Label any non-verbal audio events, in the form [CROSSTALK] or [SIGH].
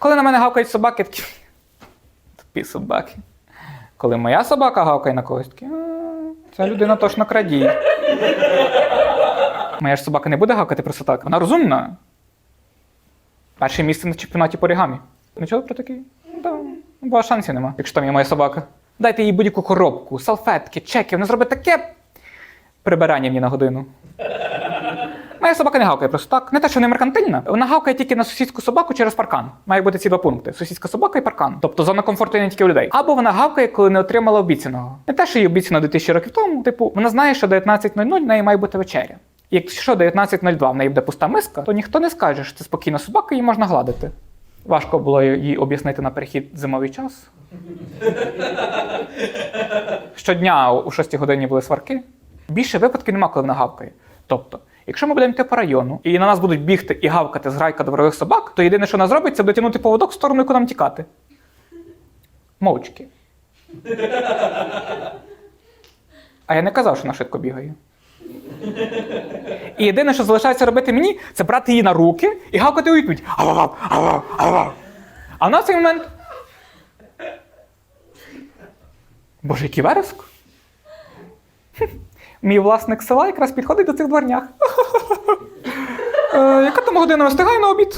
Коли на мене гавкають собаки, такі. Тупі собаки. Коли моя собака гавкає на когось, такі. Ця людина точно крадій. Моя ж собака не буде гавкати просто так. Вона розумна. Перше місце на чемпіонаті по орігамі. Ну чого про такий? Ну, да, бо шансів нема, якщо там є моя собака. Дайте їй будь-яку коробку, салфетки, чеки, вона зробить таке прибирання мені на годину. Моя собака не гавкає просто так. Не те, що не меркантильна. Вона гавкає тільки на сусідську собаку через паркан. Має бути ці два пункти: сусідська собака і паркан. Тобто зона комфорту не тільки у людей. Або вона гавкає, коли не отримала обіцяного. Не те, що їй обіцяно 2000 років тому. Типу, вона знає, що 19.00 в неї має бути вечеря. Якщо 19.02 в неї буде пуста миска, то ніхто не скаже, що це спокійна собака, її можна гладити. Важко було їй об'яснити на перехід зимовий час. Щодня о 6 годині були сварки. Більше випадків нема, коли вона гавкає. Тобто, якщо ми будемо йти по району і на нас будуть бігти і гавкати зграйка дворових собак, то єдине, що вона зробить, це буде тягнути поводок в сторону, яку нам тікати. Мовчки. А я не казав, що вона швидко бігає. І єдине, що залишається робити мені, це брати її на руки і гавкати у відповідь. Ау-ау, ау-ау, ау-ау. А в цей момент. Боже, який вереск. Мій власник села якраз підходить до цих дворнях. [LAUGHS] Е, яка там година встигає на обід?